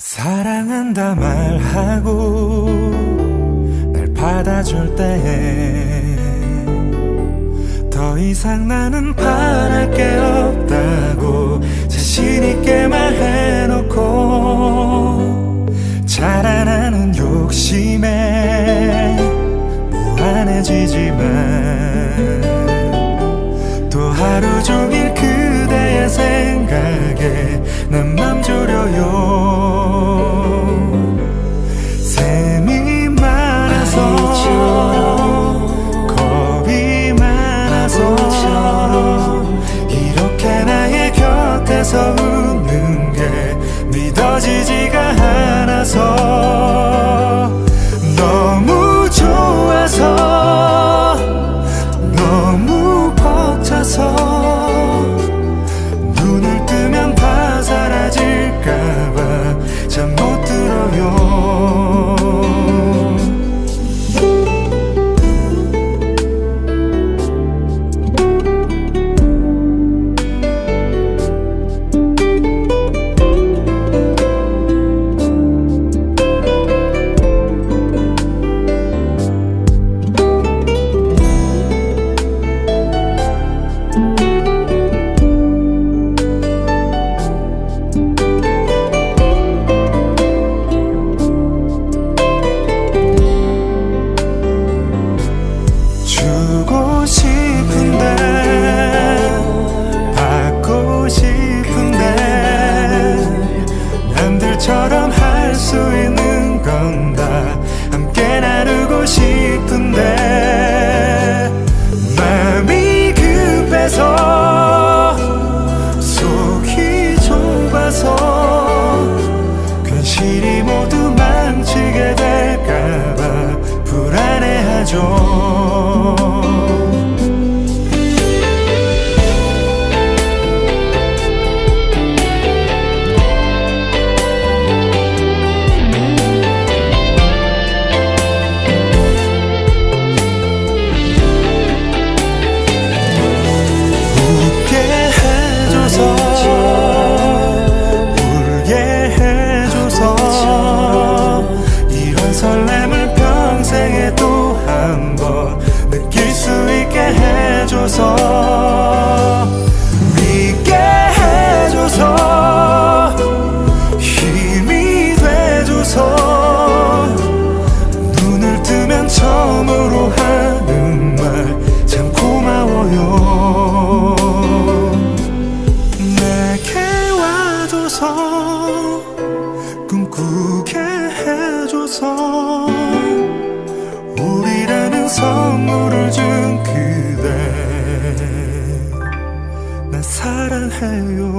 사랑한다 말하고 날 받아줄 때 더 이상 나는 바랄 게 없다고 자신 있게 말해놓 웃어 웃는 게 믿어지지가 않아서 너무 좋아서 너무 벅차서 줘. 꿈꾸게 해줘서 우리라는 선물을 준 그대 나 사랑해요.